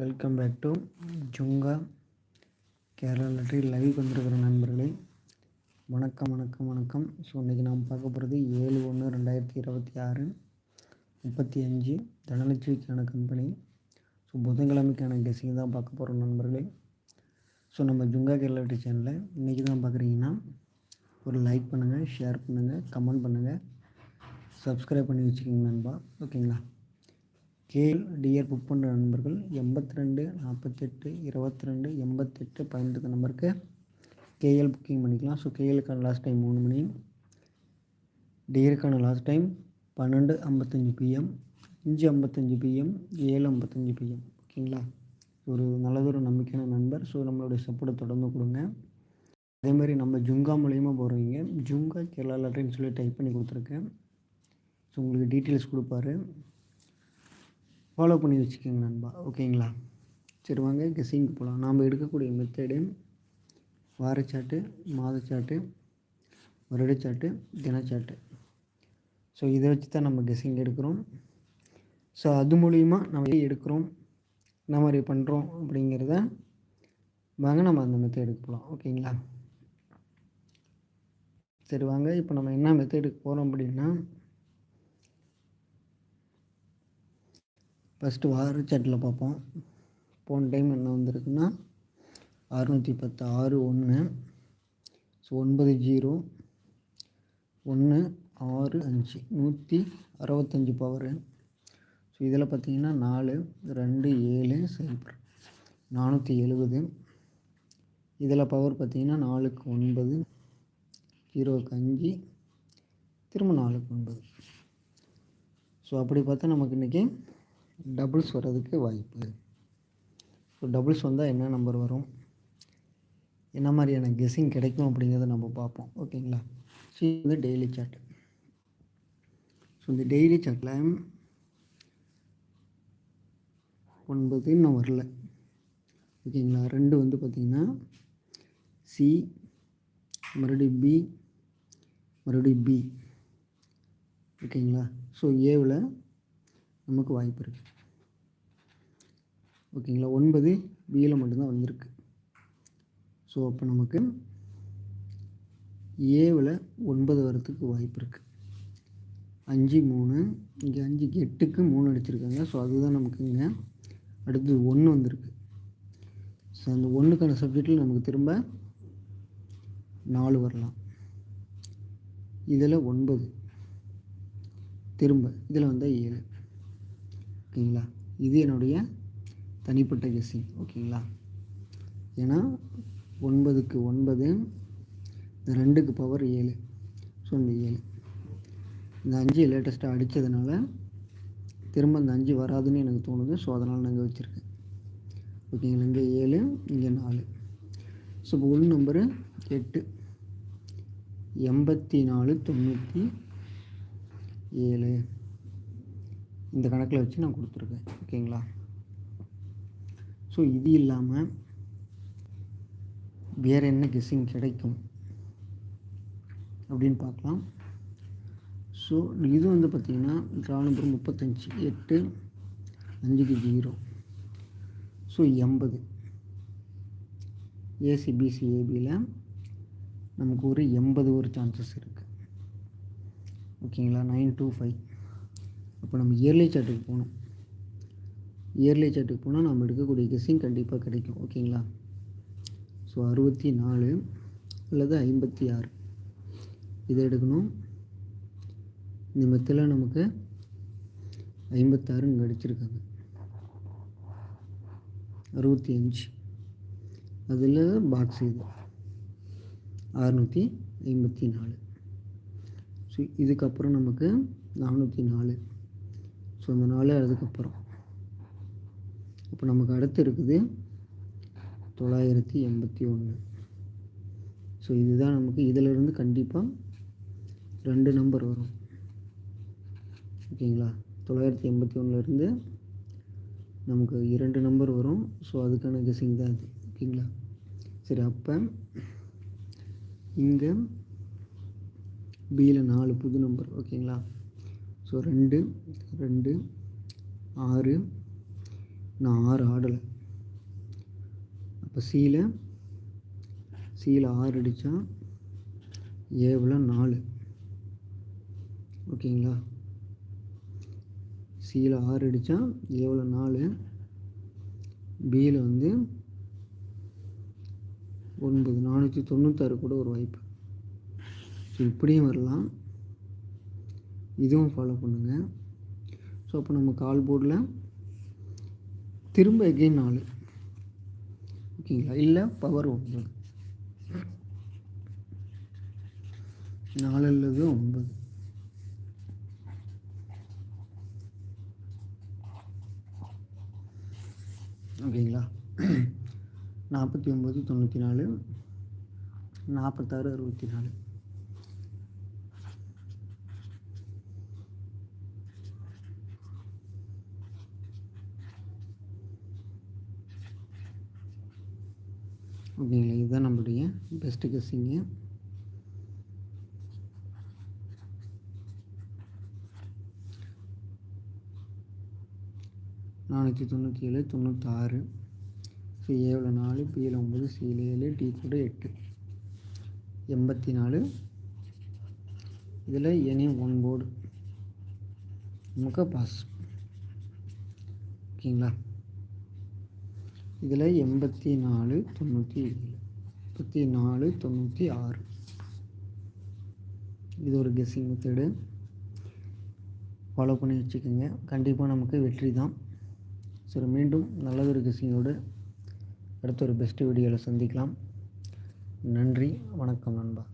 Welcome back to Junga Kerala lottery live வந்திருக்கிற நண்பர்களே. வணக்கம் வணக்கம் வணக்கம். ஸோ இன்றைக்கி நாம் பார்க்க போகிறது ஏழு ஒன்று ரெண்டாயிரத்தி இருபத்தி ஆறு முப்பத்தி அஞ்சு தனலட்சுமிக்கான கம்பெனி. ஸோ புதன்கிழமைக்கான கெஸிங் தான் பார்க்க போகிறோம் நண்பர்களே. ஸோ நம்ம ஜுங்கா கேரளா லாட்ரி சேனலில் இன்றைக்கி தான் பார்க்குறீங்கன்னா ஒரு லைக் பண்ணுங்கள் ஷேர் பண்ணுங்கள் கமெண்ட் பண்ணுங்கள் சப்ஸ்கிரைப் பண்ணி வச்சுக்கிங்க நண்பா. ஓகேங்களா கேஎல் டிஆர் புக் பண்ண நண்பர்கள் எண்பத்தி ரெண்டு நாற்பத்தெட்டு இருபத்தி ரெண்டு எண்பத்தெட்டு பதினெட்டு நம்பருக்கு கேஎல் புக்கிங் பண்ணிக்கலாம். ஸோ கேஎலுக்கான லாஸ்ட் டைம் மூணு மணி டிஆருக்கான லாஸ்ட் டைம் பன்னெண்டு ஐம்பத்தஞ்சு பிஎம் அஞ்சு ஐம்பத்தஞ்சு பிஎம் ஏழு ஐம்பத்தஞ்சு பிஎம் ஓகேங்களா ஒரு நல்லதொரு நம்பிக்கையான நண்பர். ஸோ நம்மளுடைய சப்போர்ட்டை தொடர்ந்து கொடுங்க. அதே மாதிரி நம்ம ஜுங்கா மூலியமாக போகிறவங்க ஜுங்கா கேரளா லாட்ரின்னு சொல்லி டைப் பண்ணி கொடுத்துருக்கேன். ஸோ உங்களுக்கு டீட்டெயில்ஸ் கொடுப்பாரு. ஃபாலோ பண்ணி வச்சுக்கோங்க நண்பா. ஓகேங்களா? சரி வாங்க கெஸ்ஸிங்க்கு போகலாம் நாம் எடுக்கக்கூடிய மெத்தடு வாரச்சாட்டு மாதச்சாட்டு வருடச்சாட்டு தினச்சாட்டு. ஸோ இதை வச்சு தான் நம்ம கெஸிங் எடுக்கிறோம். ஸோ அது மூலிமா நம்ம எடுக்கிறோம் என்ன மாதிரி பண்ணுறோம் அப்படிங்கிறத வாங்க நம்ம அந்த மெத்தேடுக்கு போகலாம் ஓகேங்களா? சரி வாங்க இப்போ நம்ம என்ன மெத்தேடுக்கு போகிறோம் அப்படின்னா ஃபஸ்ட்டு வார சாட்டில் பார்ப்போம். போன டைம் என்ன வந்திருக்குன்னா அறுநூற்றி பத்து ஆறு ஒன்று ஸோ ஒன்பது ஜீரோ ஒன்று ஆறு அஞ்சு நூற்றி அறுபத்தஞ்சி பவரு ஸோ இதில் பார்த்தீங்கன்னா நாலு ரெண்டு ஏழு சைபர் நானூற்றி எழுபது. இதில் பவர் பார்த்தீங்கன்னா நாலுக்கு ஒன்பது ஜீரோவுக்கு அஞ்சு திரும்ப நாலுக்கு ஒன்பது. ஸோ அப்படி பார்த்தா நமக்கு இன்றைக்கி டபுள்ஸ் வர்றதுக்கு வாய்ப்பு. ஸோ டபுள்ஸ் வந்தால் என்ன நம்பர் வரும்? என்ன மாதிரியான கெஸ்ஸிங் கிடைக்கும் அப்படிங்கிறத நம்ம பார்ப்போம். ஓகேங்களா ஸோ இது வந்து டெய்லி சார்ட் ஸோ இந்த டெய்லி சார்ட்டில் ஒன்பது இன்னும் வரல. ஓகேங்களா ரெண்டு வந்து பார்த்திங்கன்னா சி மறுபடியும் பி மறுபடியும் பி ஓகேங்களா ஸோ ஏவில் நமக்கு வாய்ப்பு இருக்குது ஓகேங்களா? ஒன்பது பியில் மட்டும்தான் வந்திருக்கு. ஸோ அப்போ நமக்கு ஏவில் ஒன்பது வரத்துக்கு வாய்ப்பு இருக்குது அஞ்சு மூணு இங்கே அஞ்சுக்கு எட்டுக்கு மூணு அடிச்சிருக்காங்க. ஸோ அதுதான் நமக்கு இங்கே அடுத்து ஒன்று வந்திருக்கு. ஸோ அந்த ஒன்றுக்கான சப்ஜெக்டில் நமக்கு திரும்ப நாலு வரலாம். இதில் ஒன்பது. திரும்ப இதில் வந்தால் ஏழு. ஓகேங்களா? இது என்னுடைய தனிப்பட்ட கெஸ்ஸிங் ஓகேங்களா? ஏன்னா ஒன்பதுக்கு ஒன்பது இந்த ரெண்டுக்கு பவர் ஏழு. ஸோ இந்த ஏழு. இந்த அஞ்சு லேட்டஸ்ட்டாக அடித்ததுனால திரும்ப இந்த அஞ்சு வராதுன்னு எனக்கு தோணுது. ஸோ அதனால் நாங்கள் வச்சுருக்கேன். ஓகேங்களா? இங்கே ஏழு இங்கே நாலு. ஸோ இப்போ உள் நம்பரு எட்டு. எண்பத்தி நாலு தொண்ணூற்றி ஏழு. இந்த கணக்கில் வச்சு நான் கொடுத்துருக்கேன். ஓகேங்களா? ஸோ இது இல்லாமல் வேறு என்ன கெஸ்ஸிங் கிடைக்கும்? அப்படின்னு பார்க்கலாம். ஸோ இது வந்து பார்த்திங்கன்னா ட்ரா நம்பர் முப்பத்தஞ்சு எட்டு அஞ்சுக்கு ஜீரோ ஸோ எண்பது. ஏசிபிசி ஏபியில் நமக்கு ஒரு எண்பது ஒரு சான்சஸ் இருக்குது ஓகேங்களா நைன் டூ ஃபைவ். அப்போ நம்ம இயர்லி சார்ட்டுக்கு போகணும். இயர்லி சார்ட்டுக்கு போனால் நம்ம எடுக்கக்கூடிய கெஸ்ஸிங் கண்டிப்பாக கிடைக்கும். ஓகேங்களா? ஸோ அறுபத்தி நாலு அல்லது ஐம்பத்தி ஆறு இதை எடுக்கணும். இந்த மெத்தில் நமக்கு ஐம்பத்தாறு இங்கே அடிச்சிருக்காங்க. அறுபத்தி அஞ்சு அதில் பாக்ஸ் இது. அறுநூற்றி ஐம்பத்தி நாலு ஸோ இதுக்கப்புறம் நமக்கு நானூற்றி நாலு ஸோ அந்த நாலு அதுக்கப்புறம். இப்போ நமக்கு அடுத்து இருக்குது தொள்ளாயிரத்தி எண்பத்தி ஒன்று. ஸோ இதுதான் நமக்கு இதிலிருந்து கண்டிப்பாக ரெண்டு நம்பர் வரும். ஓகேங்களா? தொள்ளாயிரத்தி எண்பத்தி ஒன்றுலேருந்து நமக்கு இரண்டு நம்பர் வரும். ஸோ அதுக்கான கெஸிங் தான் அது ஓகேங்களா? சரி அப்போ இங்கே பியில் நாலு புது நம்பர் ஓகேங்களா? ஸோ ரெண்டு ரெண்டு ஆறு நான் ஆறு ஆடலை. அப்போ சியில் சியில் ஆறு அடித்தா ஏவில் நாலு. ஓகேங்களா? சியில் ஆறு அடித்தா ஏவில் நாலு. பியில் வந்து ஒன்பது நானூற்றி தொண்ணூத்தாறு கூட ஒரு வாய்ப்பு. ஸோ இப்படியும் வரலாம். இதுவும் ஃபாலோ பண்ணுங்கள் ஸோ அப்போ நம்ம கால் போர்டில் திரும்ப எகெயின் நாலு. ஓகேங்களா? இல்லை பவர் ஒன்பது. நாலு அல்லது ஒன்பது. ஓகேங்களா? நாற்பத்தி ஒம்பது தொண்ணூற்றி நாலு நாற்பத்தாறு அறுபத்தி நாலு. ஓகேங்களா இதுதான் நம்மளுடைய பெஸ்ட்டு கெஸ்ஸிங்கு நானூற்றி தொண்ணூற்றி ஏழு தொண்ணூற்றாறு சி ஏவில் நாலு பியில் ஒம்பது சியில் ஏழு டி கூட எட்டு. எண்பத்தி நாலு இதில் எனி ஒன் போர்டு நமக்கு பாஸ். ஓகேங்களா? இதில் எண்பத்தி நாலு தொண்ணூற்றி ஏழு முப்பத்தி நாலு தொண்ணூற்றி ஆறு. இது ஒரு கெஸ்ஸிங் மெத்தடு ஃபாலோ பண்ணி வச்சுக்கோங்க. கண்டிப்பாக நமக்கு வெற்றி தான் சரி மீண்டும் நல்லதொரு கெஸ்ஸிங்கோடு அடுத்த ஒரு பெஸ்ட் வீடியோவில் சந்திக்கலாம். நன்றி வணக்கம் நண்பா.